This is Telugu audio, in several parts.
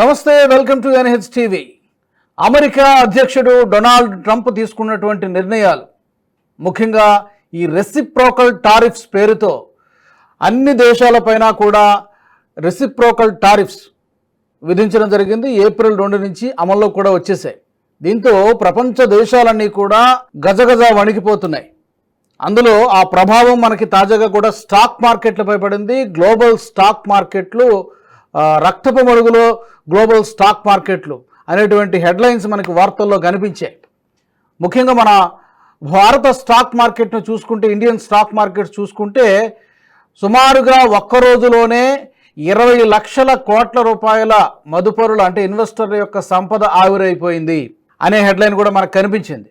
నమస్తే welcome to NH TV. America అధ్యక్షుడు డొనాల్డ్ ట్రంప్ తీసుకున్నటువంటి నిర్ణయాలు. ముఖ్యంగా ఈ రెసిప్రోకల్ టారిఫ్స్ పేరుతో అన్ని దేశాలపైన కూడా రెసిప్రోకల్ టారిఫ్స్ విధించడం జరిగింది. ఏప్రిల్ రెండు నుంచి అమల్లో కూడా వచ్చేసాయి. దీంతో ప్రపంచ దేశాలన్నీ కూడా గజగజ వణికిపోతున్నాయి. అందులో ఆ ప్రభావం మనకి తాజాగా కూడా స్టాక్ మార్కెట్లపై పడింది. గ్లోబల్ స్టాక్ మార్కెట్లు రక్తపు మడుగులో గ్లోబల్ స్టాక్ మార్కెట్లు అనేటువంటి హెడ్లైన్స్ మనకి వార్తల్లో కనిపించాయి. ముఖ్యంగా మన భారత స్టాక్ మార్కెట్ను చూసుకుంటే ఇండియన్ స్టాక్ మార్కెట్ చూసుకుంటే సుమారుగా ఒక్క రోజులోనే ఇరవై లక్షల కోట్ల రూపాయల మదుపరులు అంటే ఇన్వెస్టర్ల యొక్క సంపద ఆవిరైపోయింది అనే హెడ్లైన్ కూడా మనకు కనిపించింది.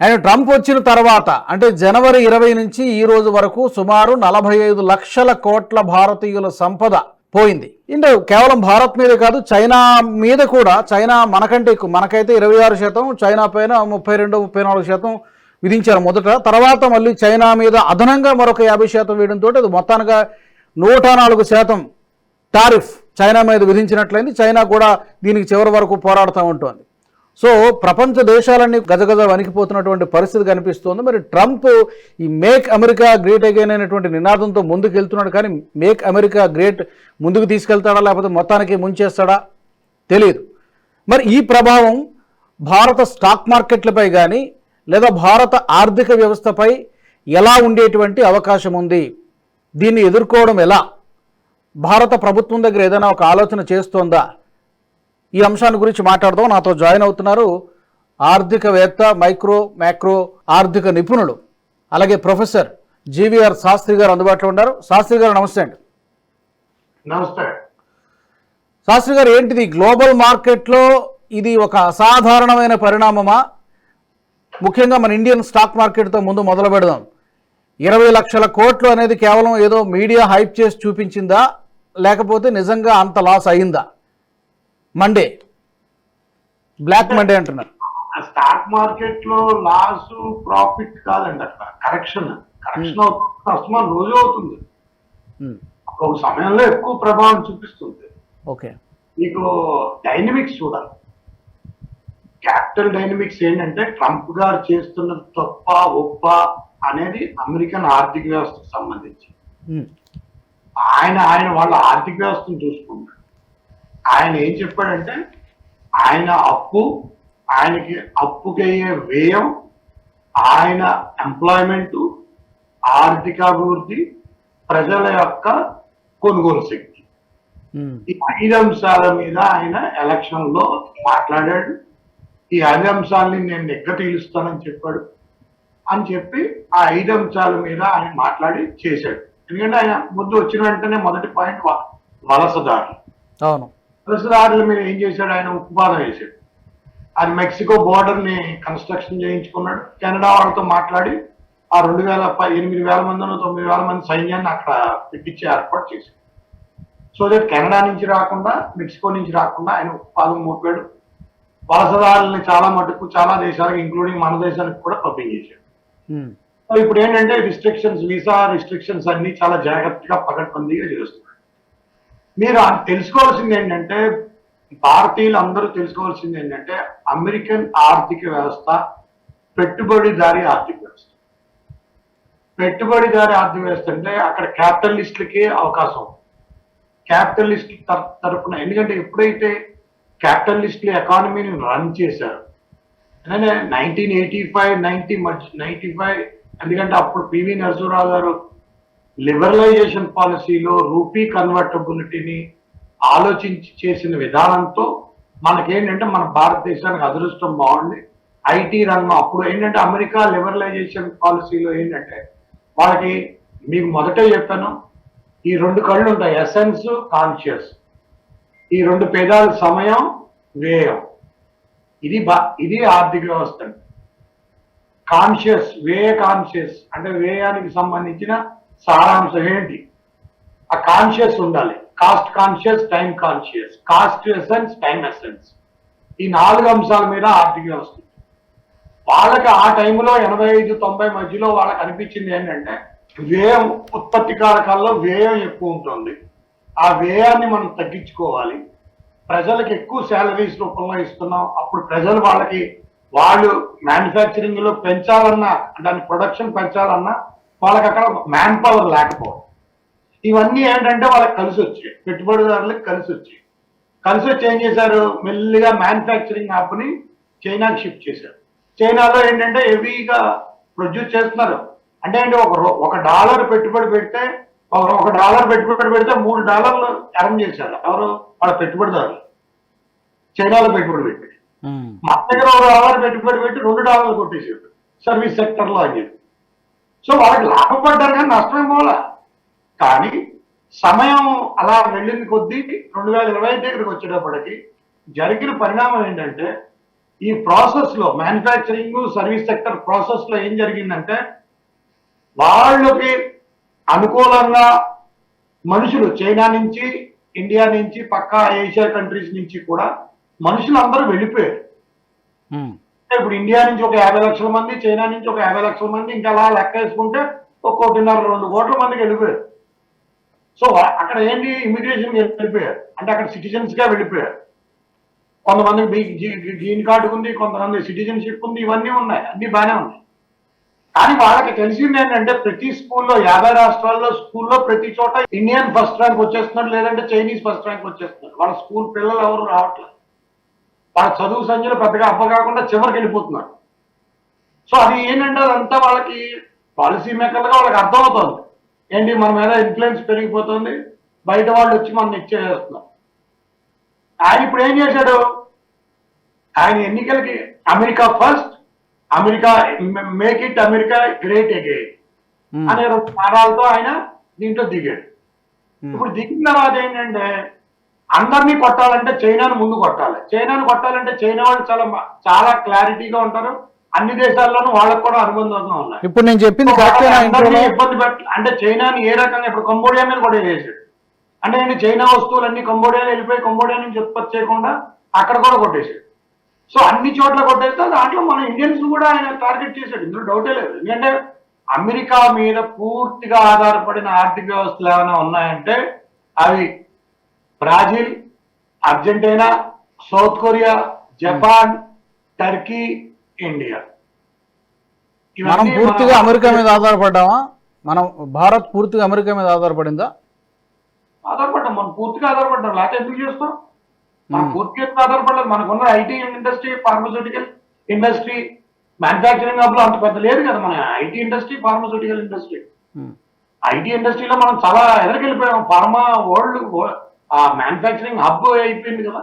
అండ్ ట్రంప్ వచ్చిన తర్వాత అంటే జనవరి ఇరవై నుంచి ఈ రోజు వరకు సుమారు నలభై ఐదు లక్షల కోట్ల భారతీయుల సంపద పోయింది. అంటే కేవలం భారత్ మీద కాదు చైనా మీద కూడా చైనా మనకంటే ఎక్కువ మనకైతే ఇరవై ఆరు శాతం చైనా పైన ముప్పై రెండు ముప్పై నాలుగు శాతం విధించారు మొదట. తర్వాత మళ్ళీ చైనా మీద అదనంగా మరొక యాభై శాతం వేయడంతో అది మొత్తానికి నూట నాలుగు శాతం టారిఫ్ చైనా మీద విధించినట్లయింది. చైనా కూడా దీనికి చివరి వరకు పోరాడుతూ ఉంటుంది. సో ప్రపంచ దేశాలన్నీ గజగజ వణికిపోతున్నటువంటి పరిస్థితి కనిపిస్తోంది. మరి ట్రంప్ ఈ మేక్ అమెరికా గ్రేట్ అగైన్ అనేటువంటి నినాదంతో ముందుకు వెళ్తున్నాడు కానీ మేక్ అమెరికా గ్రేట్ ముందుకు తీసుకెళ్తాడా లేకపోతే మొత్తానికి ముంచేస్తాడా తెలియదు మరి ఈ ప్రభావం భారత స్టాక్ మార్కెట్లపై కానీ లేదా భారత ఆర్థిక వ్యవస్థపై ఎలా ఉండేటువంటి అవకాశం ఉంది? దీన్ని ఎదుర్కోవడం ఎలా? భారత ప్రభుత్వం దగ్గర ఏదైనా ఒక ఆలోచన చేస్తోందా? ఈ అంశాన్ని గురించి మాట్లాడదాం. నాతో జాయిన్ అవుతున్నారు ఆర్థికవేత్త మైక్రో మ్యాక్రో ఆర్థిక నిపుణులు అలాగే ప్రొఫెసర్ జీవీఆర్ శాస్త్రి గారు అందుబాటులో ఉన్నారు. శాస్త్రి గారు నమస్తే అండి. నమస్తే. శాస్త్రి గారు ఏంటిది? గ్లోబల్ మార్కెట్లో ఇది ఒక అసాధారణమైన పరిణామమా? ముఖ్యంగా మన ఇండియన్ స్టాక్ మార్కెట్తో ముందు మొదలు పెడదాం. ఇరవై లక్షల కోట్లు అనేది కేవలం ఏదో మీడియా హైప్ చేసి చూపించిందా? లేకపోతే నిజంగా అంత లాస్ అయిందా? మండే బ్లాక్ మండే అంటున్నారు. ఆ స్టాక్ మార్కెట్లో లాస్ ప్రాఫిట్ కాదండి అక్కడ. కరెక్షన్ కరెక్షన్ అస్తమాన్ రోజు అవుతుంది. ఉమ్, ఒక సమయంలో ఎక్కువ ప్రభావం చూపిస్తుంది. ఓకే. మీకు డైనమిక్స్ చూడాలి. క్యాపిటల్ డైనమిక్స్ ఏంటంటే ట్రంప్ గారు చేస్తున్నది తప్ప ఒప్ప అనేది అమెరికన్ ఆర్థిక వ్యవస్థకు సంబంధించి. ఉమ్, ఆయన ఆయన వాళ్ళ ఆర్థిక వ్యవస్థను చూసుకుంటాడు ఆయన ఏం చెప్పాడంటే ఆయన అప్పు ఆయనకి అప్పుకయ్యే వ్యయం ఆయన ఎంప్లాయ్మెంట్ ఆర్థికాభివృద్ధి ప్రజల యొక్క కొనుగోలు శక్తి. ఉమ్, ఈ ఐదు అంశాల మీద ఆయన ఎలక్షన్లో మాట్లాడాడు. ఈ ఐదు అంశాలని నేను నెగ్గ తీలుస్తానని చెప్పాడు. అని చెప్పి ఆ ఐదు అంశాల మీద ఆయన మాట్లాడి చేశాడు. ఎందుకంటే ఆయన ముందు వచ్చిన వెంటనే మొదటి పాయింట్ వ- వలసదారులు. అవును. వలసదారుల మీద ఏం చేశాడు? ఆయన ఉత్పాదన వేశాడు ఆయన మెక్సికో బోర్డర్ని కన్స్ట్రక్షన్ చేయించుకున్నాడు. కెనడా వాళ్ళతో మాట్లాడి ఆ రెండు వేల ఎనిమిది వేల మందినో తొమ్మిది వేల మంది సైన్యాన్ని అక్కడ పెట్టించి ఏర్పాటు చేశాడు. సో దట్ కెనడా నుంచి రాకుండా మెక్సికో నుంచి రాకుండా ఆయన ఉత్పాదన మోపాడు. వలసదారుల్ని చాలా మటుకు చాలా దేశాలకు ఇంక్లూడింగ్ మన దేశానికి కూడా పంపించేశాడు ఇప్పుడు ఏంటంటే రిస్ట్రిక్షన్స్ వీసా రిస్ట్రిక్షన్స్ అన్ని చాలా జాగ్రత్తగా పకడ్బందీగా చేస్తున్నారు. మీరు తెలుసుకోవాల్సింది ఏంటంటే భారతీయులు అందరూ తెలుసుకోవాల్సింది ఏంటంటే అమెరికన్ ఆర్థిక వ్యవస్థ పెట్టుబడిదారి ఆర్థిక వ్యవస్థ. పెట్టుబడిదారి ఆర్థిక వ్యవస్థ అంటే అక్కడ క్యాపిటలిస్టులకి అవకాశం. క్యాపిటలిస్ట్ తర- తరపున ఎందుకంటే ఎప్పుడైతే క్యాపిటలిస్టులు ఎకానమీని రన్ చేశారు నైన్టీన్ ఎయిటీ ఫైవ్ నైన్టీ మధ్య నైన్టీ ఫైవ్ ఎందుకంటే అప్పుడు పివి నరసింహరావు గారు లిబరలైజేషన్ పాలసీలో రూపీ కన్వర్టబిలిటీని ఆలోచించి చేసిన విధానంతో మనకేంటంటే మన భారతదేశానికి అదృష్టం బాగుంది. ఐటీ రంగం అప్పుడు ఏంటంటే అమెరికా లిబరలైజేషన్ పాలసీలో ఏంటంటే వాళ్ళకి మీకు మొదటే చెప్పాను ఈ రెండు కళ్ళు ఉంటాయి ఎసెన్స్ కాన్షియస్ ఈ రెండు పేదాల సమయం వ్యయం. ఇది బా ఇది ఆర్థిక వ్యవస్థ. కాన్షియస్ వ్యయ కాన్షియస్ అంటే వ్యయానికి సంబంధించిన సారాంశం ఏంటి? ఆ కాన్షియస్ ఉండాలి. Cost conscious time conscious cost essence time essence ఈ నాలుగు అంశాల మీద ఆర్థిక వ్యవస్థ. వాళ్ళకి ఆ టైంలో ఎనభై ఐదు తొంభై మధ్యలో వాళ్ళకి అనిపించింది ఏంటంటే వ్యయం ఉత్పత్తి కారకాల్లో వ్యయం ఎక్కువ ఉంటుంది. ఆ వ్యయాన్ని మనం తగ్గించుకోవాలి. ప్రజలకు ఎక్కువ శాలరీస్ రూపంలో ఇస్తున్నాం. అప్పుడు ప్రజలు వాళ్ళకి వాళ్ళు మ్యానుఫ్యాక్చరింగ్లో పెంచాలన్నా దాని ప్రొడక్షన్ పెంచాలన్నా వాళ్ళకి అక్కడ మ్యాన్ పవర్ లేకపోవడం. ఇవన్నీ ఏంటంటే వాళ్ళకి కలిసి వచ్చాయి. పెట్టుబడిదారులకు కలిసి వచ్చాయి. కలిసి వచ్చి ఏం చేశారు? మెల్లిగా మ్యానుఫ్యాక్చరింగ్ని చైనాకి షిఫ్ట్ చేశారు. చైనాలో ఏంటంటే హెవీగా ప్రొడ్యూస్ చేస్తున్నారు. అంటే ఏంటి? ఒక ఒక డాలర్ పెట్టుబడి పెడితే ఒక డాలర్ పెట్టుబడి పెడితే మూడు డాలర్లు ఎర్న్ చేశారు. ఎవరు? వాళ్ళ పెట్టుబడిదారులు. చైనాలో పెట్టుబడి పెట్టి మన దగ్గర ఒక డాలర్ పెట్టుబడి పెట్టి రెండు డాలర్లు కొట్టేసారు సర్వీస్ సెక్టర్లో అని చెప్పి సో వాళ్ళకి లాభపడ్డారు కానీ నష్టమే పోలా. కానీ సమయం అలా వెళ్ళిన కొద్దీ రెండు వేల ఇరవై దగ్గరికి వచ్చేటప్పటికి జరిగిన పరిణామం ఏంటంటే ఈ ప్రాసెస్లో మ్యానుఫ్యాక్చరింగ్ సర్వీస్ సెక్టర్ ప్రాసెస్లో ఏం జరిగిందంటే వాళ్ళకి అనుకూలంగా మనుషులు చైనా నుంచి ఇండియా నుంచి పక్క ఏషియా కంట్రీస్ నుంచి కూడా మనుషులు అందరూ వెళ్ళిపోయారు ఇప్పుడు ఇండియా నుంచి ఒక యాభై లక్షల మంది చైనా నుంచి ఒక యాభై లక్షల మంది ఇంకా అలా లెక్క వేసుకుంటే ఒక కోటిన్నర రెండు కోట్ల మందికి వెళ్ళిపోయారు. సో అక్కడ ఏంటి ఇమిగ్రేషన్ వెళ్ళిపోయారు. అంటే అక్కడ సిటిజన్స్గా వెళ్ళిపోయారు. కొంతమంది గ్రీన్ కార్డు ఉంది కొంతమంది సిటిజన్షిప్ ఉంది ఇవన్నీ ఉన్నాయి. అన్ని బాగానే ఉన్నాయి. కానీ వాళ్ళకి తెలిసింది ఏంటంటే ప్రతి స్కూల్లో యాభై రాష్ట్రాల్లో స్కూల్లో ప్రతి చోట ఇండియన్ ఫస్ట్ ర్యాంక్ వచ్చేస్తున్నాడు లేదంటే చైనీస్ ఫస్ట్ ర్యాంక్ వచ్చేస్తున్నాడు. వాళ్ళ స్కూల్ పిల్లలు ఎవరు రావట్లేదు. వాళ్ళ చదువు సంఖ్యలు పెద్దగా అబ్బ కాకుండా చివరికి వెళ్ళిపోతున్నారు. సో అది ఏంటంటే అదంతా వాళ్ళకి పాలసీ మేకర్లుగా వాళ్ళకి అర్థమవుతుంది. ఏంటి మన మీద ఇన్ఫ్లుయెన్స్ పెరిగిపోతుంది. బయట వాళ్ళు వచ్చి మనం ఇచ్చేస్తున్నారు ఆయన ఇప్పుడు ఏం చేశాడు? ఆయన ఎన్నికలకి America first America make it America great again అనే రెండు నారాలతో ఆయన దీంట్లో దిగాడు. ఇప్పుడు దిగిన తర్వాత ఏంటంటే అందరినీ కొట్టాలంటే చైనాను ముందు కొట్టాలి. చైనాను కొట్టాలంటే చైనా వాళ్ళు చాలా చాలా క్లారిటీగా ఉంటారు. అన్ని దేశాల్లోనూ వాళ్ళకు కూడా అనుబంధంగా ఉన్నాయి. ఇప్పుడు నేను చెప్పింది ఇబ్బంది పెట్ట అంటే చైనాని ఏ రకంగా ఇప్పుడు కంబోడియా మీద కూడా వేసాడు. అంటే ఏంటి చైనా వస్తువులన్నీ కంబోడియాలో వెళ్ళిపోయి కంబోడియా నుంచి ఉత్పత్తి చేయకుండా అక్కడ కూడా కొట్టేశాడు. సో అన్ని చోట్ల కొట్టేస్తే దాంట్లో మన ఇండియన్స్ కూడా ఆయన టార్గెట్ చేశాడు. ఇందులో డౌటే లేదు. ఎందుకంటే అమెరికా మీద పూర్తిగా ఆధారపడిన ఆర్థిక వ్యవస్థలు ఏమైనా ఉన్నాయంటే అవి Brazil Argentina South Korea Japan Turkey India. మనం పూర్తిగా అమెరికా మీద ఆధారపడ్డామా? మనం భారత్ పూర్తిగా అమెరికా మీద ఆధారపడిందా? ఆధారపడ్డాం. మనం పూర్తిగా ఆధారపడ్డాం. లేకపోతే ఎందుకు చేస్తాం? మనం. పూర్తిగా ఆధారపడలేదు? మనకున్న IT industry pharmaceutical industry manufacturing హబ్లో అంత పెద్ద లేదు కదా మన IT industry pharmaceutical industry IT ఇండస్ట్రీలో మనం చాలా ఎదరికెళ్ళిపోయాం. ఫార్మా వరల్డ్ ఆ మ్యానుఫ్యాక్చరింగ్ హబ్ అయిపోయింది కదా.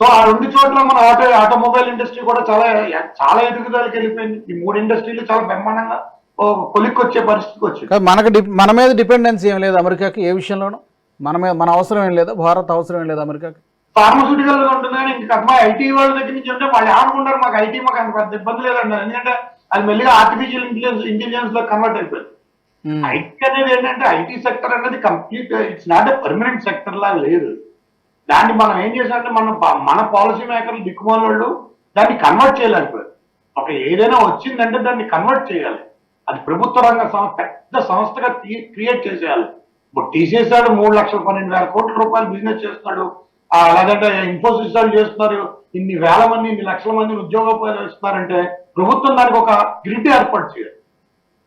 సో ఆ రెండు చోట్ల మన ఆటో ఆటోమొబైల్ ఇండస్ట్రీ కూడా చాలా చాలా ఎదుగుదలకి వెళ్ళిపోయింది. ఈ మూడు ఇండస్ట్రీలు చాలా బ్రహ్మాండంగా ఓ కొలిక్కి వచ్చే పరిస్థితికి వచ్చింది మనకు మన మీద డిపెండెన్సీ ఏం లేదు అమెరికాకి ఏ విషయంలోనూ. మన మీద మన అవసరం ఏం లేదా భారత్ అవసరం ఏం లేదు అమెరికాకి. ఫార్మస్యూటికల్ ఉంటుంది కానీ ఇంకా మా ఐటీ వాళ్ళ దగ్గర నుంచి అంటే వాళ్ళు ఏమనుకుంటారు? మాకు ఐటీ మాకు అంత పెద్ద ఇబ్బంది లేదన్నారు ఎందుకంటే అది మెల్లిగా ఆర్టిఫిషియల్ ఇంటెలిజెన్స్ ఇంటెలిజెన్స్లో కన్వర్ట్ అయిపోయింది. Hmm. ఐటీ అనేది ఏంటంటే ఐటీ సెక్టర్ అనేది complete it's not a permanent sector లా లేదు. దాన్ని మనం ఏం చేసామంటే మనం మన పాలసీ మేకర్లు దిక్కుమాల వాళ్ళు దాన్ని కన్వర్ట్ చేయలేకపోయారు. ఒక ఏదైనా వచ్చిందంటే దాన్ని కన్వర్ట్ చేయాలి. అది ప్రభుత్వ రంగ సంస్థ పెద్ద సంస్థగా క్రియేట్ చేసేయాలి. ఇప్పుడు తీసేసాడు మూడు లక్షల పన్నెండు వేల కోట్ల రూపాయలు బిజినెస్ చేస్తున్నాడు. లేదంటే ఇన్ఫోసిస్ వాళ్ళు చేస్తున్నారు. ఇన్ని వేల మంది ఇన్ని లక్షల మంది ఉద్యోగ ఇస్తున్నారంటే ప్రభుత్వం దానికి ఒక గ్రిడ్ ఏర్పాటు చేయాలి.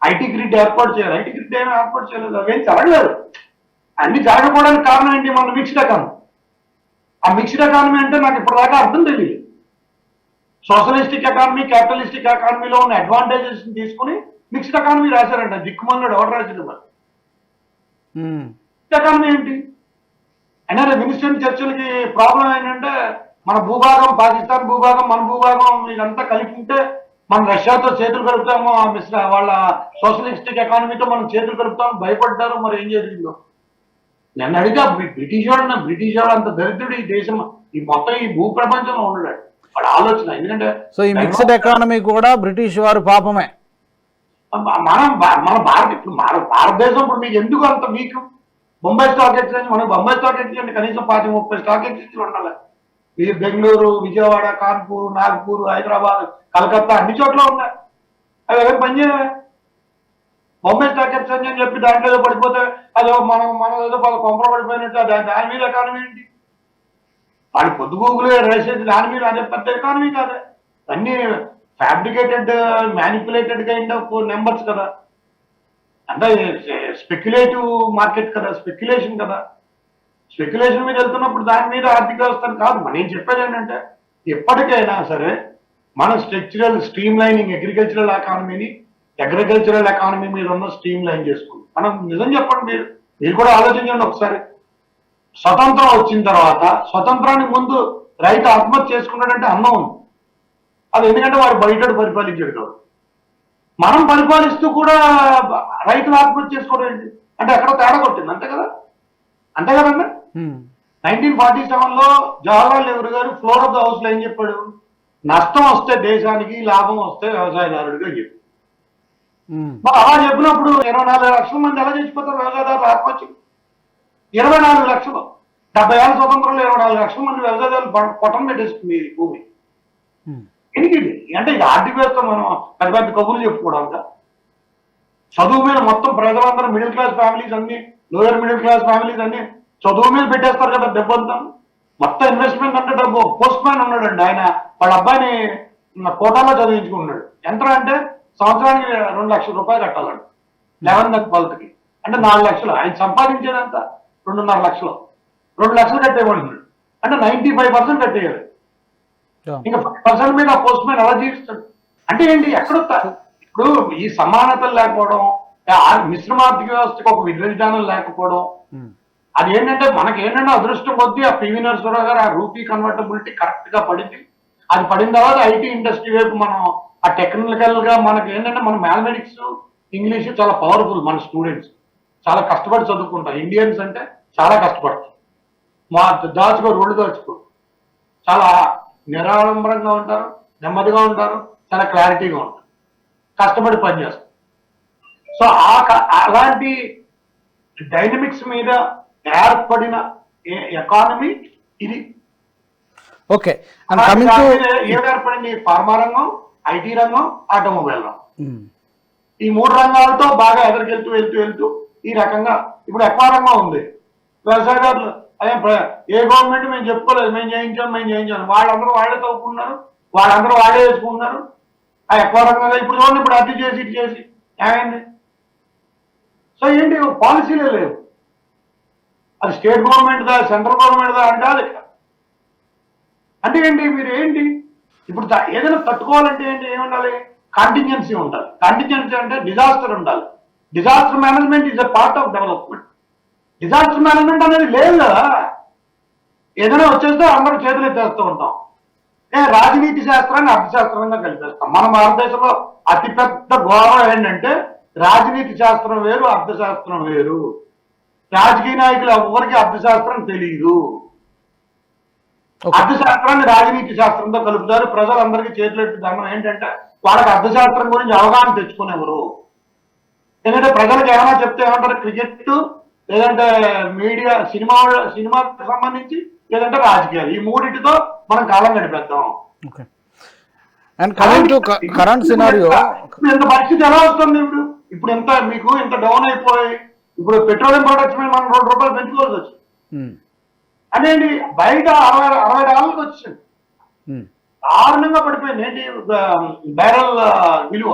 ఐటీ గ్రిడ్ ఏర్పాటు చేయాలి. ఐటీ గ్రిడ్ ఏమీ ఏర్పాటు చేయలేదు. అవేం జరగలేదు. అన్ని జరగకపోవడానికి కారణం ఏంటి? మన మిక్స్డ్ ఎకానమీ ఆ మిక్స్డ్ ఎకానమీ అంటే నాకు ఇప్పటిదాకా అర్థం తెలియదు సోషలిస్టిక్ ఎకానమీ క్యాపిటలిస్టిక్ ఎకానమీలో ఉన్న అడ్వాంటేజెస్ తీసుకుని మిక్స్డ్ ఎకానమీ రాశారంట. దిక్కుమన్నాడు ఎవరు రాశాడు మరి ఎకానమీ ఏంటి? అయినా మినిస్టర్ చర్చలకి ప్రాబ్లం ఏంటంటే మన భూభాగం పాకిస్తాన్ భూభాగం మన భూభాగం ఇదంతా కలిపి ఉంటే మనం రష్యాతో చేతులు కలుపుతాము ఆ మిశ్ర వాళ్ళ సోషలిస్టిక్ ఎకానమీతో మనం చేతులు కలుపుతాము భయపడ్డారు మరి ఏం జరిగిందో నన్ను అడిగితే బ్రి- బ్రిటిష్ వాడు బ్రిటిష్ వాడు అంత దరిద్రుడు ఈ దేశం ఈ మొత్తం ఈ భూ ప్రపంచంలో ఉండడాడు వాడు ఆలోచన ఎందుకంటే సో ఈ మిక్స్డ్ ఎకానమీ కూడా బ్రిటిష్ వారు పాపమే. మనం మన భారత ఇప్పుడు మన భారతదేశం ఇప్పుడు మీకు ఎందుకు అంత వీక్? బొంబాయి స్టాక్ ఎక్స్చేంజ్ మనకు బొంబాయి స్టాక్ ఎక్స్చేంజ్ కనీసం పాతి ముప్పై స్టాక్ ఎక్స్చేంజ్లు ఉండాలి. ఇది బెంగళూరు విజయవాడ కాన్పూర్ నాగ్పూర్ హైదరాబాద్ కలకత్తా అన్ని చోట్ల ఉన్నాయి. అవి ఎవరు పనిచేయవే? బొంబాయి స్టాక్ ఎక్స్చేంజ్ అని చెప్పి దాంట్లో ఏదో పడిపోతే అదో మనం మనం ఏదో కొంపర పడిపోయినట్టు దాని దాని మీద ఎకానమీ ఏంటి? వాడి పొద్దుగూగులు రాసేది దాని మీద అదే పెద్ద ఎకానమీ కాదు. అన్ని fabricated manipulated kind of numbers కదా. అంటే స్పెక్యులేటివ్ మార్కెట్ కదా స్పెక్యులేషన్ కదా. స్పెక్యులేషన్ మీద వెళ్తున్నప్పుడు దాని మీద ఆర్థిక వ్యవస్థను కాదు మనం నేను చెప్పేది ఏంటంటే ఎప్పటికైనా సరే మన స్ట్రక్చరల్ స్ట్రీమ్ లైనింగ్ అగ్రికల్చరల్ ఎకానమీని అగ్రికల్చరల్ ఎకానమీ మీద ఉన్న స్ట్రీమ్ లైన్ చేసుకుంది. మనం నిజం చెప్పండి మీరు. మీరు కూడా ఆలోచించండి ఒకసారి. స్వతంత్రం వచ్చిన తర్వాత స్వతంత్రానికి ముందు రైతు ఆత్మహత్య చేసుకున్నాడంటే అన్నం ఉంది. అది ఎందుకంటే వాడు బయట పరిపాలించాడు కాదు మనం పరిపాలిస్తూ కూడా రైతులు ఆత్మహత్య చేసుకోవడం ఏంటి? అంటే ఎక్కడ తేడా కొట్టింది. అంతే కదా? అంతే కదండి? నైన్టీన్ ఫార్టీ సెవెన్లో జవహర్లాల్ నెహ్రూ గారు ఫ్లోర్ ఆఫ్ ద హౌస్లో ఏం చెప్పాడు? నష్టం వస్తే దేశానికి లాభం వస్తే వ్యవసాయదారుడిగా చెప్పి మరి అలా చెప్పినప్పుడు ఇరవై నాలుగు లక్షల మంది ఎలా చచ్చిపోతారు వ్యవసాయదారులు ఆత్మహత్య? ఇరవై నాలుగు లక్షలు. డెబ్బై ఏళ్ళ స్వతంత్రంలో ఇరవై నాలుగు లక్షల మంది వ్యవసాయదారులు పొట్టం పెట్టేస్తుంది భూమి. ఎందుకు అంటే ఇది ఆర్థిక వ్యవస్థ మనం పెద్ద పెద్ద కబుర్లు చెప్పుకోవడానికి చదువు మీద మొత్తం ప్రజలందరూ మిడిల్ క్లాస్ ఫ్యామిలీస్ అన్ని లోయర్ మిడిల్ క్లాస్ ఫ్యామిలీస్ అన్ని చదువు మీద పెట్టేస్తారు కదా దెబ్బంతా మొత్తం ఇన్వెస్ట్మెంట్ అంటే డబ్బు. పోస్ట్ మ్యాన్ ఉన్నాడండి ఆయన. వాళ్ళ అబ్బాయిని కోటాలో చదివించుకున్నాడు ఎంత అంటే సంవత్సరానికి రెండు లక్షల రూపాయలు కట్టాలండి. లెవెన్ ట్వెల్త్కి అంటే నాలుగు లక్షలు. ఆయన సంపాదించేదంత రెండున్నర లక్షలు. రెండు లక్షలు కట్టేవాడు అంటే నైన్టీ ఫైవ్ పర్సెంట్ కట్టేయాలి. ఇంకా ఫైవ్ పర్సెంట్ మీద పోస్ట్ మ్యాన్ ఎలా జీవిస్తాడు? అంటే ఏంటి? ఎక్కడ ఇప్పుడు ఈ సమానతలు లేకపోవడం మిశ్రమ ఆర్థిక వ్యవస్థకు ఒక విధి విధానం లేకపోవడం ఉమ్, అది ఏంటంటే మనకి ఏంటంటే అదృష్టం కొద్దీ ఆ పివి నరసరావు గారు ఆ రూపీ కన్వర్టబిలిటీ కరెక్ట్గా పడింది. అది పడిన తర్వాత ఐటీ ఇండస్ట్రీ వైపు మనం ఆ టెక్నికల్గా మనకి ఏంటంటే మన మ్యాథమెటిక్స్ ఇంగ్లీష్ చాలా పవర్ఫుల్ మన స్టూడెంట్స్ చాలా కష్టపడి చదువుకుంటారు. ఇండియన్స్ అంటే చాలా కష్టపడతారు. మా దాచుకో రోడ్డు దాచుకో. చాలా నిరాడంబరంగా ఉంటారు నెమ్మదిగా ఉంటారు చాలా క్లారిటీగా ఉంటారు. కష్టపడి పనిచేస్తారు. సో ఆ క- అలాంటి డైనమిక్స్ మీద ఏర్పడిన ఎకానమీ ఇది. ఓకే ఏది ఏర్పడింది ఫార్మా రంగం ఐటీ రంగం ఆటోమొబైల్ రంగం. ఉమ్, ఈ మూడు రంగాలతో బాగా ఎదరికెళ్తూ వెళ్తూ వెళ్తూ ఈ రకంగా ఇప్పుడు ఎక్కువ రంగం ఉంది. వ్యవసాయదారులు అదే ఏ గవర్నమెంట్ మేము చెప్పుకోలేదు మేము చేయించాం మేము చేయించాం వాళ్ళందరూ వాళ్ళే తవ్వుకున్నారు వాళ్ళందరూ వాళ్ళే వేసుకున్నారు ఆ ఎక్కువ ఇప్పుడు చూడండి ఇప్పుడు అతి చేసి ఇటు చేసి ఏమైంది? సో ఏంటి పాలసీలే లేవు అది స్టేట్ గవర్నమెంట్ దా సెంట్రల్ గవర్నమెంట్ దా అంటే అంటే ఏంటి మీరు ఏంటి ఇప్పుడు ఏదైనా తట్టుకోవాలంటే ఏంటి ఏముండాలి? కాంటింజెన్సీ ఉండాలి. కాంటింజెన్సీ అంటే డిజాస్టర్ ఉండాలి. Disaster management is a part of development disaster management అనేది లేదు కదా. ఏదైనా వచ్చేస్తే అందరూ చేతులు ఎత్తేస్తూ ఉంటాం. ఏ రాజనీతి శాస్త్రాన్ని అర్థశాస్త్రంగా కలిపేస్తాం. మన భారతదేశంలో అతిపెద్ద గౌరవం ఏంటంటే రాజనీతి శాస్త్రం వేరు అర్థశాస్త్రం వేరు. రాజకీయ నాయకులు ఎవరికి అర్థశాస్త్రం తెలియదు అర్థశాస్త్రాన్ని రాజనీతి శాస్త్రంతో కలుపుతారు. ప్రజలందరికీ చేతులెట్టి దండం ఏంటంటే వాళ్ళకి అర్థశాస్త్రం గురించి అవగాహన తెచ్చుకునేవారు ఎందుకంటే ప్రజలకు ఏమైనా చెప్తే ఏమంటారు? క్రికెట్ లేదంటే మీడియా సినిమా సినిమాకి సంబంధించి లేదంటే రాజకీయాలు. ఈ మూడింటితో మనం కాలం గడిపేద్దాం. And coming to current scenario ఇంత పరిస్థితి ఎలా వస్తుంది ఇప్పుడు? ఇప్పుడు ఎంత మీకు ఇంత డౌన్ అయిపోయి ఇప్పుడు పెట్రోలియం ప్రొడక్ట్స్ మీద మనం రెండు రూపాయలు పెంచుకోవాల్సి వచ్చింది. అదేంటి? బయట అరవై అరవై డాలర్లకు వచ్చింది. దారుణంగా పడిపోయింది. ఏంటి? బ్యారల్ విలువ.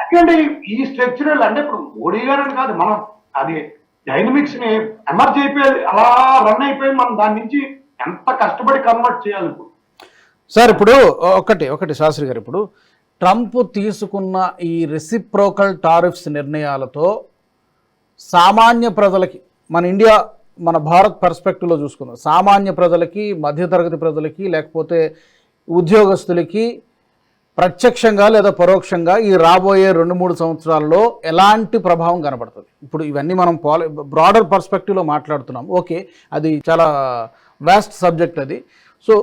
ఎందుకంటే ఈ స్ట్రక్చరల్ అంటే ఇప్పుడు మోడీ గారు అని కాదు మనం అది డైనమిక్స్ని ఎమర్జ్ అయిపోయి అలా రన్ అయిపోయి మనం దాని నుంచి ఎంత కష్టపడి కన్వర్ట్ చేయాలి ఇప్పుడు? సార్ ఇప్పుడు ఒకటి ఒకటి శాస్త్రి గారు ఇప్పుడు ట్రంప్ తీసుకున్న ఈ రెసిప్రోకల్ టారిఫ్స్ నిర్ణయాలతో సామాన్య ప్రజలకి మన ఇండియా మన భారత్ పర్స్పెక్టివ్లో చూసుకుందాం. సామాన్య ప్రజలకి మధ్యతరగతి ప్రజలకి లేకపోతే ఉద్యోగస్తులకి ప్రత్యక్షంగా లేదా పరోక్షంగా ఈ రాబోయే రెండు మూడు సంవత్సరాల్లో ఎలాంటి ప్రభావం కనబడుతుంది ఇప్పుడు ఇవన్నీ మనం పాలి బ్రాడర్ పర్స్పెక్టివ్లో మాట్లాడుతున్నాం. ఓకే అది చాలా వ్యాస్ట్ సబ్జెక్ట్ అది. సో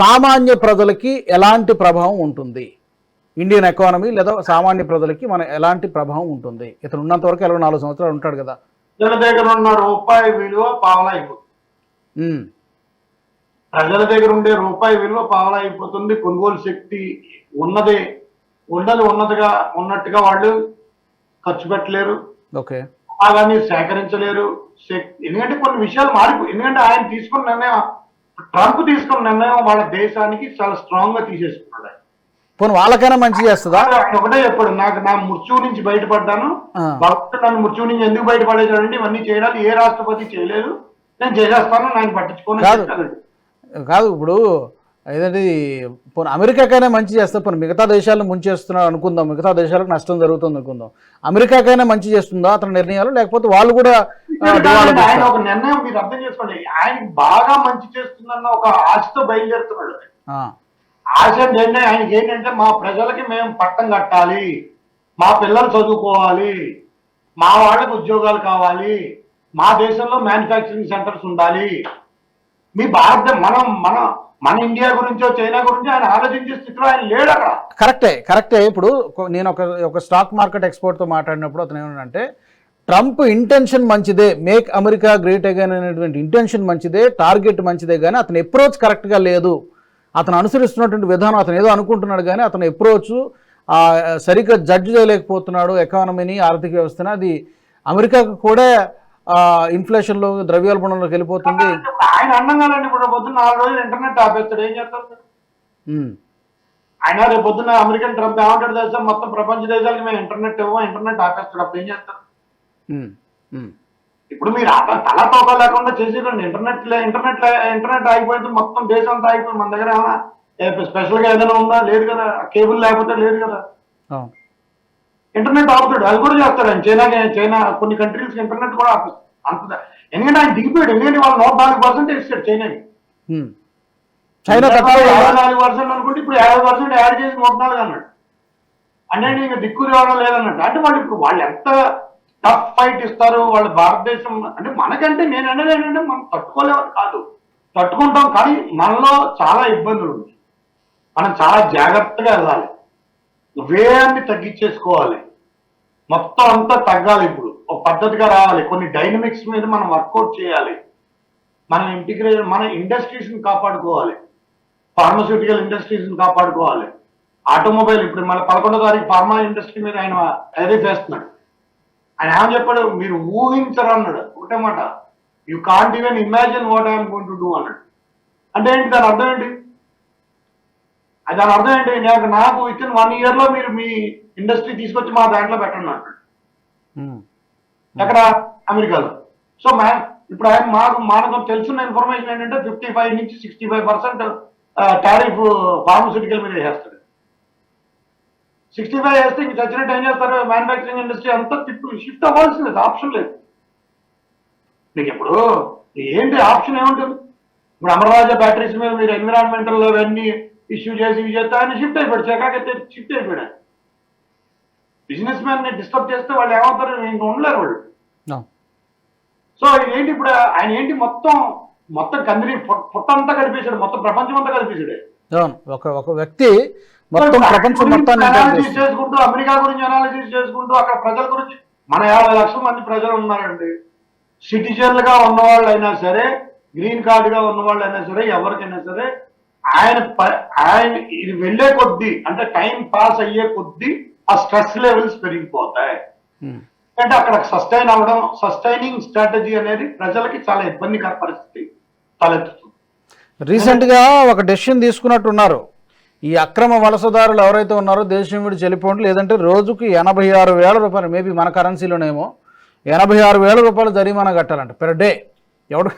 సామాన్య ప్రజలకి ఎలాంటి ప్రభావం ఉంటుంది? ఇండియన్ ఎకానమీ లేదా సామాన్య ప్రజలకి మన ఎలాంటి ప్రభావం ఉంటుంది? ఇతను ఉన్నంత వరకు ఇరవై నాలుగు సంవత్సరాలు ఉంటాడు కదా. ప్రజల దగ్గర ఉన్న రూపాయి విలువ పావలా అయిపోతుంది. ప్రజల దగ్గర ఉండే రూపాయి విలువ పావలా అయిపోతుంది. కొనుగోలు శక్తి ఉన్నదే ఉన్నది ఉన్నదిగా ఉన్నట్టుగా వాళ్ళు ఖర్చు పెట్టలేరు. ఓకే. అలాని సేకరించలేరు. ఎందుకంటే కొన్ని విషయాలు మారిపో ఎందుకంటే ఆయన తీసుకున్న నిర్ణయం ట్రంప్ తీసుకున్న నిర్ణయం వాళ్ళ దేశానికి చాలా స్ట్రాంగ్గా తీసేసుకున్నాడు. పోనీ వాళ్ళకైనా మంచి చేస్తుందా? ఒకటే చెప్పాడు. నాకు నా మృత్యువు నుంచి బయటపడ్డాను. భక్తుడు నన్ను మృత్యువు నుంచి ఎందుకు బయటపడేసాడంటే ఇవన్నీ చేయడానికి ఏ రాష్ట్రపతి చేయలేదు. నేను చేసేస్తాను నాకు పట్టించుకోను కాదు. కాదు ఇప్పుడు ఏదంటే పోనీ అమెరికాకైనా మంచి చేస్తే పోనీ మిగతా దేశాలను ముంచేస్తున్నాడు అనుకుందాం. మిగతా దేశాలకు నష్టం జరుగుతుంది అనుకుందాం. అమెరికాకైనా మంచి చేస్తుందా అతని నిర్ణయాలు? లేకపోతే వాళ్ళు కూడా ఆయన? ఒక నిర్ణయం మీరు అర్థం చేసుకోండి. ఆయన బాగా మంచి చేస్తుందన్న ఒక ఆశతో బయలుదేరుతున్నాడు. ఆశ ఏంటంటే ఆయనకి ఏంటంటే మా ప్రజలకి మేము పట్టం కట్టాలి మా పిల్లలు చదువుకోవాలి మా వాళ్ళకి ఉద్యోగాలు కావాలి మా దేశంలో మ్యానుఫ్యాక్చరింగ్ సెంటర్స్ ఉండాలి. మీ భారత మనం మన మన ఇండియా గురించో చైనా గురించో ఆయన ఆలోచించే స్థితిలో ఆయన లేడు అక్కడ. కరెక్టే కరెక్టే. ఇప్పుడు నేను ఒక ఒక స్టాక్ మార్కెట్ ఎక్స్పోర్ట్తో మాట్లాడినప్పుడు అతను ఏమంటే ట్రంప్ ఇంటెన్షన్ మంచిదే మేక్ అమెరికా గ్రేట్ అగైన్ అనేటువంటి ఇంటెన్షన్ మంచిదే టార్గెట్ మంచిదే కానీ అతని అప్రోచ్ కరెక్ట్గా లేదు. అతను అనుసరిస్తున్నటువంటి విధానం అతను ఏదో అనుకుంటున్నాడు కానీ అతని అప్రోచ్ సరిగ్గా జడ్జ్ చేయలేకపోతున్నాడు ఎకానమీని ఆర్థిక వ్యవస్థని. అది అమెరికాకు కూడా ఇన్ఫ్లేషన్లో ద్రవ్యోల్బణంలోకి వెళ్ళిపోతుంది. ఆయన అన్నంగానండి ఇప్పుడు పొద్దున్న నాలుగు రోజులు ఇంటర్నెట్ ఆపేస్తాడు. ఏం? ఉమ్, ఆయన రేపు పొద్దున్న అమెరికన్ ట్రంప్ ఏమంటాడు తెలుసా? మొత్తం ప్రపంచ దేశాలకి మేము ఇంటర్నెట్ ఇవ్వం ఇంటర్నెట్ ఆపేస్తాడు. అప్పుడు ఏం చేస్తారు ఉమ్. ఇప్పుడు మీరు అట్లా తల తోక లేకుండా చేసేదండి ఇంటర్నెట్ ఇంటర్నెట్ ఇంటర్నెట్ ఆగిపోయింది మొత్తం దేశం అంతా ఆగిపోయింది. మన దగ్గర ఏమైనా స్పెషల్గా ఏదైనా ఉందా? లేదు కదా. కేబుల్ లేకపోతే లేదు కదా. ఇంటర్నెట్ ఆపుతాడు అది కూడా చేస్తాడు ఆయన. చైనా చైనా కొన్ని కంట్రీస్ ఇంటర్నెట్ కూడా ఆపిస్తాడు అంత ఎందుకంటే ఆయన దిగిపోయాడు. ఎందుకంటే వాళ్ళు నూట నాలుగు పర్సెంట్ ఇస్తాడు చైనాకి. చైనా నాలుగు పర్సెంట్ అనుకుంటే ఇప్పుడు యాభై పర్సెంట్ యాడ్ చేసి నూట నాలుగు అన్నాడు. అంటే ఇంకా దిక్కు రావడం లేదన్నట్టు. అంటే వాళ్ళు ఇప్పుడు వాళ్ళు ఎంత టఫ్ ఫైట్ ఇస్తారు వాళ్ళు భారతదేశం అంటే మనకంటే నేను అనేది ఏంటంటే మనం తట్టుకోలేమని కాదు. తట్టుకుంటాం కానీ మనలో చాలా ఇబ్బందులు ఉన్నాయి మనం చాలా జాగ్రత్తగా వెళ్ళాలి. వ్యయాన్ని తగ్గించేసుకోవాలి. మొత్తం అంతా తగ్గాలి ఇప్పుడు. ఒక పద్ధతిగా రావాలి. కొన్ని డైనమిక్స్ మీద మనం వర్కౌట్ చేయాలి. మన ఇంటిగ్రేషన్ మన ఇండస్ట్రీస్ని కాపాడుకోవాలి. ఫార్మస్యూటికల్ ఇండస్ట్రీస్ని కాపాడుకోవాలి. ఆటోమొబైల్ ఇప్పుడు మన పదకొండో తారీఖు ఫార్మా ఇండస్ట్రీ మీద ఆయన అదే చేస్తున్నాడు. ఆయన ఏమని చెప్పాడు? మీరు ఊహించరు అన్నాడు. ఒకటే మాట. You can't even imagine what I'm going to do అన్నాడు. అంటే ఏంటి దాని అర్థం ఏంటి? దాని అర్థం ఏంటి? నాకు నాకు విత్ ఇన్ వన్ ఇయర్లో మీరు మీ ఇండస్ట్రీ తీసుకొచ్చి మా దాంట్లో పెట్టండి అన్నాడు. ఉమ్. ఎక్కడ? అమెరికాలో. సో మా ఇప్పుడు ఆయన మాకు మనకు తెలుసున్న ఇన్ఫర్మేషన్ ఏంటంటే ఫిఫ్టీ ఫైవ్ నుంచి sixty five percent tariff pharmaceutical మీద వేస్తాడు సిక్స్టీ ఫైవ్ వేస్తే ఇంక చచ్చినట్టు ఏం చేస్తారు మ్యానుఫ్యాక్చరింగ్ ఇండస్ట్రీ అంతా షిఫ్ట్ అవ్వాల్సింది ఆప్షన్ లేదు. మీకు ఇప్పుడు ఏంటి ఆప్షన్ ఏముంటుంది? ఇప్పుడు అమరరాజా బ్యాటరీస్ మీద మీరు ఎన్విరాన్మెంటల్ అవన్నీ ఇష్యూ చేసి ఇవి చేస్తే ఆయన షిఫ్ట్ అయిపోయాడు చకాకైతే షిఫ్ట్ అయిపోయాడు బిజినెస్ మ్యాన్ని డిస్టర్బ్ చేస్తే వాళ్ళు ఏమవుతారు? ఇంకా ఉండలేరు వాళ్ళు. సో ఏంటి ఇప్పుడు ఆయన ఏంటి మొత్తం మొత్తం కందిరి పుట్టంతా కనిపించాడు మొత్తం ప్రపంచం అంతా కనిపించాడు ఒక ఒక వ్యక్తి మొత్తం ప్రపంచం చేస్తున్నాడు. చేసుకుంటూ అమెరికా గురించి అనాలిసిస్ చేసుకుంటూ అక్కడ ప్రజల గురించి మన యాభై లక్షల మంది ప్రజలు ఉన్నారండి సిటిజన్లుగా ఉన్నవాళ్ళు అయినా సరే గ్రీన్ కార్డుగా ఉన్నవాళ్ళు అయినా సరే ఎవరికైనా సరే ఆయన ఆయన ఇది వెళ్ళే కొద్దీ అంటే టైం పాస్ అయ్యే కొద్దీ ఆ స్ట్రెస్ లెవెల్స్ పెరిగిపోతాయి ఉమ్. అంటే అక్కడ సస్టైన్ అవడం సస్టైనింగ్ స్ట్రాటజీ అనేది ప్రజలకి చాలా ఇబ్బందికర పరిస్థితి తలెత్తుతుంది రీసెంట్గా ఒక డెసిషన్ తీసుకున్నట్టున్నారు ఈ అక్రమ వలసదారులు ఎవరైతే ఉన్నారో దేశం విడి చెల్లిపోండి లేదంటే రోజుకి ఎనభై ఆరు వేల రూపాయలు మేబీ మన కరెన్సీలోనేమో ఎనభై ఆరు వేల రూపాయలు జరిమానా కట్టాలంట పెర్ డే ఎవడు?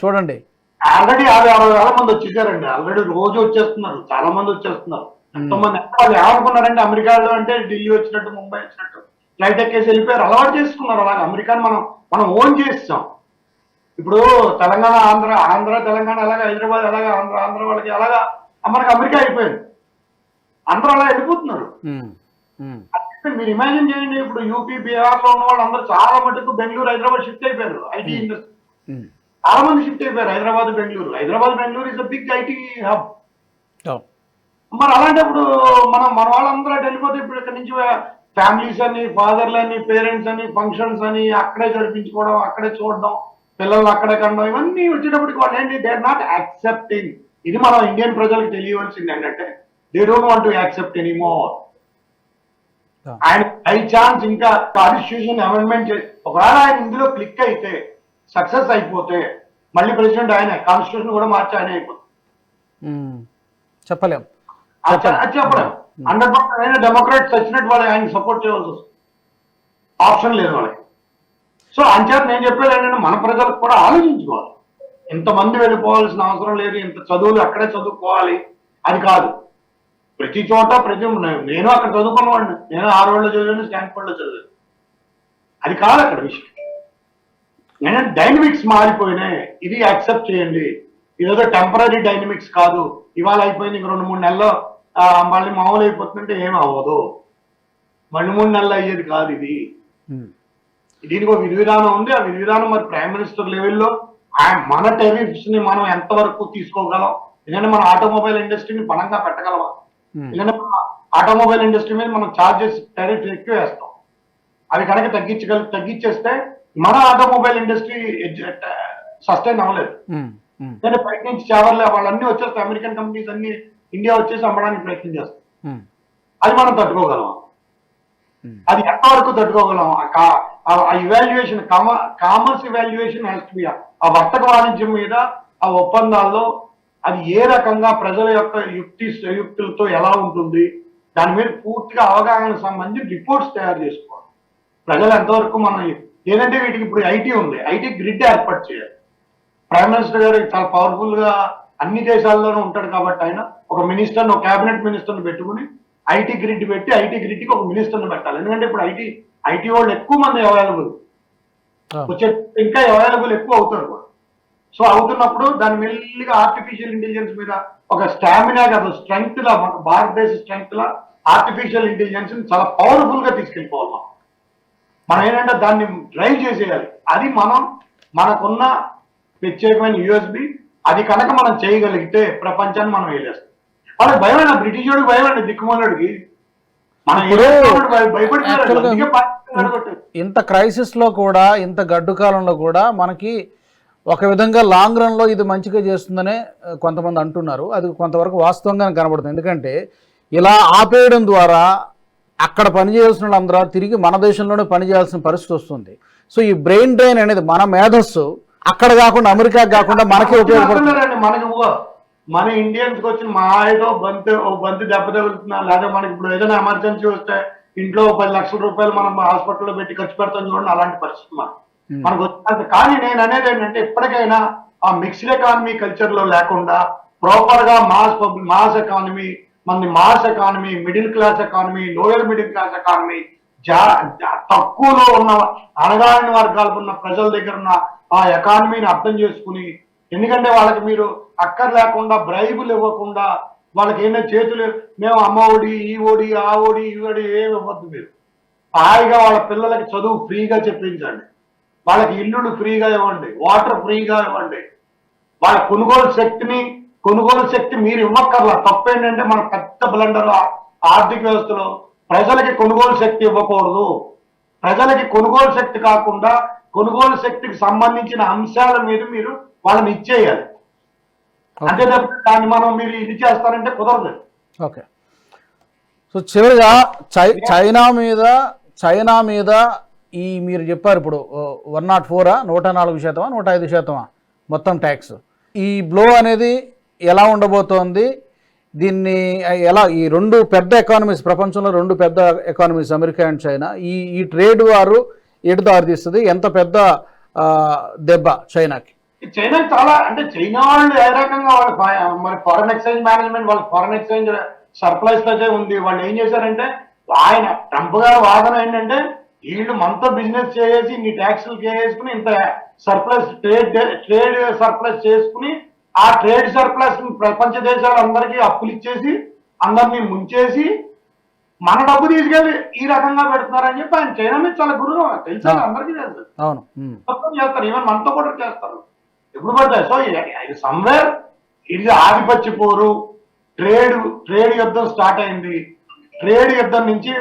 చూడండి. ఆల్రెడీ యాభై అరవై వేల మంది వచ్చేసారండి. ఆల్రెడీ రోజు వచ్చేస్తున్నారు చాలా మంది వచ్చేస్తున్నారు. ఎంతో మంది వాళ్ళు ఏమనుకున్నారంటే అమెరికాలో అంటే ఢిల్లీ వచ్చినట్టు ముంబై వచ్చినట్టు ఫ్లైట్ ఎక్కేసి వెళ్ళిపోయారు అలవాటు చేసుకున్నారు. అలాగే అమెరికాని మనం మనం ఓన్ చేస్తాం ఇప్పుడు తెలంగాణ ఆంధ్ర ఆంధ్ర తెలంగాణ అలాగే హైదరాబాద్ అలాగే ఆంధ్ర ఆంధ్ర వాళ్ళకి అలాగా మనకి అమెరికా అయిపోయింది. అందరూ అలా వెళ్ళిపోతున్నారు మీరు ఇమాజిన్ చేయండి ఇప్పుడు యూపీ బీహార్లో ఉన్న వాళ్ళు అందరూ చాలా మటుకు బెంగళూరు హైదరాబాద్ షిఫ్ట్ అయిపోయారు ఐటీ ఇండస్ట్రీ. చాలా మంది షిఫ్ట్ అయిపోయారు Hyderabad Bengaluru. Hyderabad Bengaluru is big IT hub అవును. మరి అలాంటప్పుడు మనం మన వాళ్ళందరూ అటు వెళ్ళిపోతే ఇప్పుడు ఇక్కడ నుంచి ఫ్యామిలీస్ అని ఫాదర్లు అని పేరెంట్స్ అని ఫంక్షన్స్ అని అక్కడే జరిపించుకోవడం అక్కడే చూడడం పిల్లల్ని అక్కడే కనడం ఇవన్నీ వచ్చేటప్పటికి వాళ్ళు ఏంటి? దే ఆర్ నాట్ యాక్సెప్టింగ్ ఇది మనం ఇండియన్ ప్రజలకు తెలియవలసింది ఏంటంటే they don't want to accept anymore. ఆయన బై ఛాన్స్ ఇంకా కాన్స్టిట్యూషన్ అమెండ్మెంట్ చేసి ఒకవేళ ఆయన ఇందులో క్లిక్ అయితే సక్సెస్ అయిపోతే మళ్ళీ ప్రెసిడెంట్ ఆయనే కాన్స్టిట్యూషన్ కూడా మార్చి ఆయన అయిపోతుంది. చెప్పలేం. చెప్పలేం. హండ్రెడ్ పర్సెంట్ అయినా డెమోక్రాట్స్ వచ్చినట్టు వాళ్ళు ఆయన సపోర్ట్ చేయవలసి వస్తుంది. ఆప్షన్ లేదు వాళ్ళకి. సో అంచేత నేను చెప్పేది ఏంటంటే మన ప్రజలకు కూడా ఆలోచించుకోవాలి. ఇంతమంది వెళ్ళిపోవాల్సిన అవసరం లేదు. ఇంత చదువులు అక్కడే చదువుకోవాలి. అది కాదు. ప్రతి చోట ప్రతి నేను అక్కడ చదువుకున్నవాడిని. నేను హార్వర్డ్లో చదివాను స్టాన్ఫర్డ్లో చదివాను. అది కాదు అక్కడ విషయం. నేను డైనమిక్స్ మారిపోయినాయి ఇది యాక్సెప్ట్ చేయండి. ఇదేదో టెంపరీ డైనమిక్స్ కాదు. ఇవాళ అయిపోయింది ఇంక రెండు మూడు నెలల్లో ఆ, మళ్ళీ మామూలు అయిపోతుందంటే ఏం అవ్వదు. మళ్ళీ మూడు నెలలు అయ్యేది కాదు ఇది. దీనికి ఒక విధి విధానం ఉంది. ఆ విధి విధానం మరి ప్రైమ్ మినిస్టర్ లెవెల్లో మన టెరిఫ్స్ని మనం ఎంతవరకు తీసుకోగలం ఎందుకంటే మన ఆటోమొబైల్ ఇండస్ట్రీని పణంగా పెట్టగలమా Hmm. ఎందుకంటే ఆటోమొబైల్ ఇండస్ట్రీ మీద మనం చార్జెస్ టెరిఫ్ ఎక్కువ వేస్తాం అవి కనుక తగ్గించగల తగ్గించేస్తే మన ఆటోమొబైల్ ఇండస్ట్రీ సస్టైన్ అవ్వలేదు. ఎందుకంటే బయట నుంచి చేవర్లే వాళ్ళన్నీ వచ్చేస్తాయి అమెరికన్ కంపెనీస్ అన్ని ఇండియా వచ్చేసి అమ్మడానికి ప్రయత్నం చేస్తాయి ఉమ్. అది మనం తట్టుకోగలం. అది ఎంతవరకు తట్టుకోగలం ఆ evaluation commerce evaluation has to be ఆ వర్తక వాణిజ్యం మీద ఆ ఒప్పందాల్లో అది ఏ రకంగా ప్రజల యొక్క యుక్తి సయుక్తులతో ఎలా ఉంటుంది దాని మీద పూర్తిగా అవగాహన సంబంధించి రిపోర్ట్స్ తయారు చేసుకోవాలి. ప్రజలు ఎంతవరకు మనం ఏంటంటే వీటికి ఇప్పుడు ఐటీ ఉంది ఐటీ గ్రిడ్ ఏర్పాటు చేయాలి. ప్రైమ్ మినిస్టర్ గారు చాలా పవర్ఫుల్గా అన్ని దేశాల్లోనూ ఉంటాడు కాబట్టి ఆయన ఒక మినిస్టర్ ఒక కేబినెట్ మినిస్టర్ని పెట్టుకుని ఐటీ గ్రిడ్ పెట్టి ఐటీ గ్రిడ్కి ఒక మినిస్టర్ని పెట్టాలి. ఎందుకంటే ఇప్పుడు ఐటీ ఐటీ వాళ్ళు ఎక్కువ మంది అవైలబుల్. వచ్చే ఇంకా అవైలబుల్ ఎక్కువ అవుతారు సో అవుతున్నప్పుడు దాని మెల్లిగా ఆర్టిఫిషియల్ ఇంటెలిజెన్స్ మీద ఒక స్టామినా కాదు స్ట్రెంగ్త్ లా మన భారతదేశ స్ట్రెంగ్త్ లా ఆర్టిఫిషియల్ ఇంటెలిజెన్స్ చాలా పవర్ఫుల్గా తీసుకెళ్ళిపోవాలి మనం. మనం ఏంటంటే దాన్ని డ్రైవ్ చేసేయాలి. అది మనం మనకున్న ప్రత్యేకమైన యూఎస్బి అది కనుక మనం చేయగలిగితే ప్రపంచాన్ని మనం వేలేస్తాం వాళ్ళకి భయమైన? బ్రిటిష్ వాడికి భయమైన? దిక్కుమాలుడికి? మన అందుకే. ఇంత క్రైసిస్లో కూడా ఇంత గడ్డు కాలంలో కూడా మనకి ఒక విధంగా లాంగ్ రన్లో ఇది మంచిగా చేస్తుందనే కొంతమంది అంటున్నారు. అది కొంతవరకు వాస్తవంగా కనబడుతుంది. ఎందుకంటే ఇలా ఆపేయడం ద్వారా అక్కడ పనిచేయాల్సిన వాళ్ళందరూ తిరిగి మన దేశంలోనే పనిచేయాల్సిన పరిస్థితి వస్తుంది. సో ఈ బ్రెయిన్ డ్రైన్ అనేది మన మేధస్సు అక్కడ కాకుండా అమెరికా కాకుండా మనకే ఉపయోగపడుతుంది. మనకి మన ఇండియన్స్ వచ్చిన మా ఏదో బంతి బంతి దెబ్బ తగులుతున్నా లేదా మనకి ఇప్పుడు ఏదైనా ఎమర్జెన్సీ వస్తే ఇంట్లో పది లక్షల రూపాయలు మనం హాస్పిటల్లో పెట్టి ఖర్చు పెడతాం చూడండి అలాంటి పరిస్థితి Hmm. మనకు వచ్చినంత కానీ నేను అనేది ఏంటంటే ఇప్పటికైనా ఆ మిక్స్డ్ ఎకానమీ కల్చర్లో లేకుండా ప్రాపర్గా మాస్ పబ్లిక్ మాస్ ఎకానమీ మన mass economy middle class economy lower middle class economy జా జా- తక్కువలో ఉన్న అణగారిన వర్గాలకు ఉన్న ప్రజల దగ్గర ఉన్న ఆ ఎకానమీని అర్థం చేసుకుని ఎందుకంటే వాళ్ళకి మీరు అక్కర్ లేకుండా బ్రైబులు ఇవ్వకుండా వాళ్ళకి ఏమైనా చేతులు మేము అమ్మ ఒడి ఈ ఒడి ఆ ఒడి ఈ ఒడి ఏమి ఇవ్వద్దు మీరు. హాయిగా వాళ్ళ పిల్లలకి చదువు ఫ్రీగా చెప్పించండి. వాళ్ళకి ఇల్లులు ఫ్రీగా ఇవ్వండి వాటర్ ఫ్రీగా ఇవ్వండి. వాళ్ళ కొనుగోలు శక్తిని కొనుగోలు శక్తి మీరు ఇవ్వక్కర్లా. తప్పేంటంటే మన పెద్ద బ్లండర్ ఆర్థిక వ్యవస్థలో ప్రజలకి కొనుగోలు శక్తి ఇవ్వకూడదు. ప్రజలకి కొనుగోలు శక్తి కాకుండా కొనుగోలు శక్తికి సంబంధించిన అంశాల మీద మీరు వాళ్ళని ఇచ్చేయాలి. తప్ప దాన్ని మనం మీరు ఇది చేస్తారంటే కుదరదు. ఓకే సో చివరిగా చైనా మీద చైనా మీద ఈ మీరు చెప్పారు ఇప్పుడు వన్ నాట్ ఫోరా నూట నాలుగు శాతమా? నూట ఐదు శాతమా? మొత్తం ట్యాక్స్ ఈ బ్లో అనేది ఎలా ఉండబోతోంది? దీన్ని ఎలా ఈ రెండు పెద్ద ఎకానమీస్ ప్రపంచంలో రెండు పెద్ద ఎకానమీస్ అమెరికా అండ్ చైనా. ఈ ఈ ట్రేడ్ వారు ఎటు దారితీస్తుంది? ఎంత పెద్ద దెబ్బ చైనాకి? చైనా చాలా అంటే చైనా వాళ్ళు ఏ రకంగా వాళ్ళ మరి ఫారెన్ ఎక్స్చేంజ్ మేనేజ్మెంట్ వాళ్ళ ఫారెన్ ఎక్స్చేంజ్ సర్ప్లైస్ అయితే ఉంది. వాళ్ళు ఏం చేశారంటే ఆయన ట్రంప్ గారి వాదన ఏంటంటే వీళ్ళు మనతో బిజినెస్ చేసి నీ ట్యాక్సులు చేసుకుని ఇంత సర్ప్లస్ ట్రేడ్ ట్రేడ్ సర్ప్లస్ చేసుకుని ఆ ట్రేడ్ సర్ప్లస్ ప్రపంచ దేశాలందరికీ అప్పులు ఇచ్చేసి అందరినీ ముంచేసి మన డబ్బు తీసుకెళ్ళి ఈ రకంగా పెడుతున్నారని చెప్పి ఆయన చైనా మీద చాలా గురువు తెలుసు? అందరికీ తెలుసు. మొత్తం చేస్తారు. ఈవెన్ మనతో కూడా చేస్తారు. ఎప్పుడు పడతాయి సో సమ్వేర్ ఇది ఆధిపత్య పోరు ట్రేడ్ ట్రేడ్ యుద్ధం స్టార్ట్ అయింది. ట్రేడ్ యుద్ధం నుంచి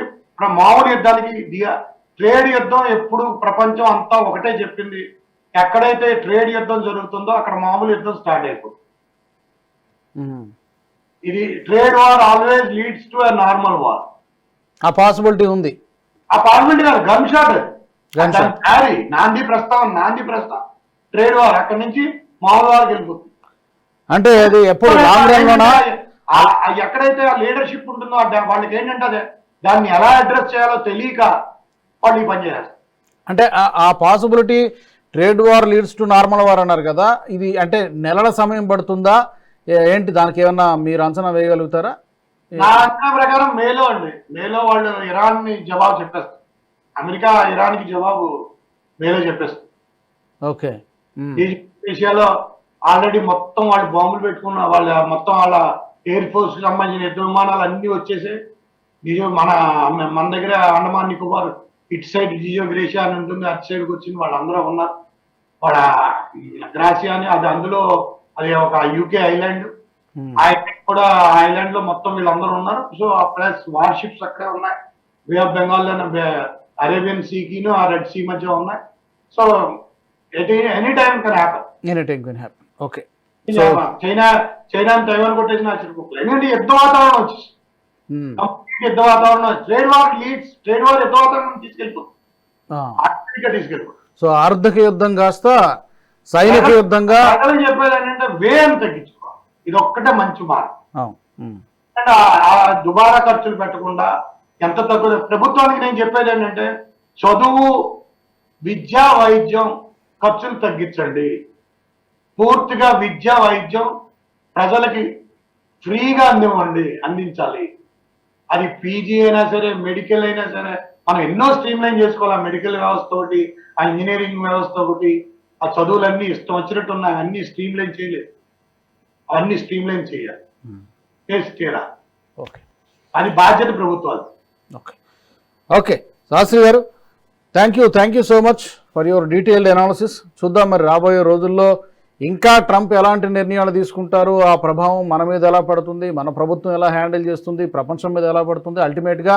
మామూలు యుద్ధానికి దిగా ట్రేడ్ యుద్ధం ఎప్పుడు ప్రపంచం అంతా ఒకటే చెప్పింది. ఎక్కడైతే ట్రేడ్ యుద్ధం జరుగుతుందో అక్కడ మామూలు యుద్ధం స్టార్ట్ అయిపోతుంది ఉమ్. ఇది trade war always leads to normal war. ఆ పాసిబిలిటీ ఉంది. ఆ పార్లమెంట్ గారు గన్ షాట్. నాంది ప్రస్తావన నాంది ప్రస్తావన ట్రేడ్ వార్ అక్కడి నుంచి మామూలు వారికి వెళ్ళిపోతుంది అంటే అది ఎప్పుడు లాంగ్ రన్ లోనా? ఆ- ఆ ఎక్కడైతే ఆ లీడర్షిప్ ఉంటుందో వాళ్ళకి ఏంటంటే అదే దాన్ని ఎలా అడ్రస్ చేయాలో తెలియక వాళ్ళు ఈ పని చేస్తారు అంటే ఆ- possibility trade war leads to normal war అన్నారు కదా ఇది అంటే నెలల సమయం పడుతుందా? ఏంటి దానికి ఏమన్నా మీరు అంచనా వేయగలుగుతారా? నా అంచనా ప్రకారం మేలో అండి మేలో వాళ్ళు ఇరాన్ని జవాబు చెప్పేస్తారు. అమెరికా ఇరాన్కి జవాబు మేలో చెప్పేస్తారు ఓకే. ఏషియాలో ఆల్రెడీ మొత్తం వాళ్ళు బాంబులు పెట్టుకున్న వాళ్ళ మొత్తం వాళ్ళ ఎయిర్ ఫోర్స్కి సంబంధించిన యుద్ధ విమానాలు అన్ని వచ్చేసి నిజం మన మన దగ్గర అండమాన్ నికోబార్ ఇటు సైడ్ జియో గ్రేషియా అని ఉంటుంది అటు సైడ్కి వచ్చింది వాళ్ళందరూ ఉన్నారు. వాళ్ళ గ్రాసియా అని అది అందులో అది ఒక యూకే ఐలాండ్. ఐలాండ్ కూడా ఐలాండ్లో మొత్తం వీళ్ళందరూ ఉన్నారు. సో ఆ ప్లస్ వార్షిప్స్ అక్కడే ఉన్నాయి. బే ఆఫ్ బెంగాల్ అరేబియన్ సీకిను ఆ రెడ్ సీ మధ్య ఉన్నాయి. So any time can happen any time can happen okay China China Taiwan కొట్టేసిన ఆశ్చర్యపోకలేదు ఎందుకంటే యుద్ధ వాతావరణం వచ్చేసి యుద్ధ వాతావరణం trade war leads trade war యుద్ధ వాతావరణం తీసుకెళ్ళిపోతుంది. తీసుకెళ్ళిపోతుంది. సో ఆర్థిక యుద్ధం కాస్త సైనిక యుద్ధంగా చెప్పేది ఏంటంటే వేయం తగ్గించుకోవాలి. ఇది ఒక్కటే మంచి మార్గం. అండ్ ఆ దుబారా ఖర్చులు పెట్టకుండా ఎంత తక్కువ ప్రభుత్వానికి నేను చెప్పేది ఏంటంటే చదువు విద్య వైద్యం ఖర్చులు తగ్గించండి. పూర్తిగా విద్య వైద్యం ప్రజలకి ఫ్రీగా అందివ్వండి అందించాలి. అది పీజీ అయినా సరే మెడికల్ అయినా సరే మనం ఎన్నో స్ట్రీమ్ లైన్ చేసుకోవాలి మెడికల్ వ్యవస్థ ఒకటి ఆ ఇంజనీరింగ్ వ్యవస్థ ఒకటి ఆ చదువులన్నీ ఇష్టం వచ్చినట్టు ఉన్నాయి అన్ని స్ట్రీమ్ లైన్ చేయలేదు. అవన్నీ స్ట్రీమ్ లైన్ చేయాలి. ఉమ్. చేసి తీరాలి ఓకే అది బాధ్యత ప్రభుత్వాలు okay okay Shastri garu thank you thank you so much for your detailed analysis చూద్దాం మరి రాబోయే రోజుల్లో ఇంకా ట్రంప్ ఎలాంటి నిర్ణయాలు తీసుకుంటారు? ఆ ప్రభావం మన మీద ఎలా పడుతుంది? మన ప్రభుత్వం ఎలా హ్యాండిల్ చేస్తుంది? ప్రపంచం మీద ఎలా పడుతుంది? అల్టిమేట్గా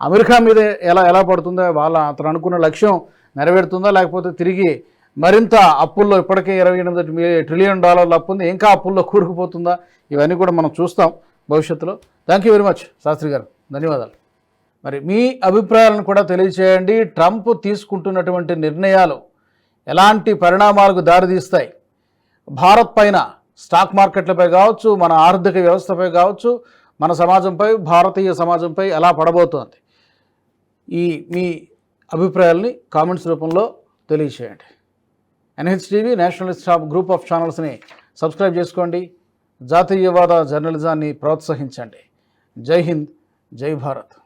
అమెరికా మీద ఎలా ఎలా పడుతుందో? వాళ్ళ అతను అనుకున్న లక్ష్యం నెరవేరుతుందా? లేకపోతే తిరిగి మరింత అప్పుల్లో ఇప్పటికే ఇరవై ఎనిమిది ట్రిలియన్ డాలర్ల అప్పు ఉంది. ఇంకా అప్పుల్లో కూరుకుపోతుందా? ఇవన్నీ కూడా మనం చూస్తాం భవిష్యత్తులో. Thank you very much Shastri garu. ధన్యవాదాలు. మరి మీ అభిప్రాయాలను కూడా తెలియచేయండి. ట్రంప్ తీసుకుంటున్నటువంటి నిర్ణయాలు ఎలాంటి పరిణామాలకు దారితీస్తాయి? భారత్ పైన స్టాక్ మార్కెట్లపై కావచ్చు మన ఆర్థిక వ్యవస్థపై కావచ్చు మన సమాజంపై భారతీయ సమాజంపై ఎలా పడబోతోంది? ఈ మీ అభిప్రాయాల్ని కామెంట్స్ రూపంలో తెలియచేయండి. NHTV nationalist of group of ఛానల్స్ని subscribe చేసుకోండి. జాతీయవాద జర్నలిజాన్ని ప్రోత్సహించండి. జై హింద్ జై భారత్.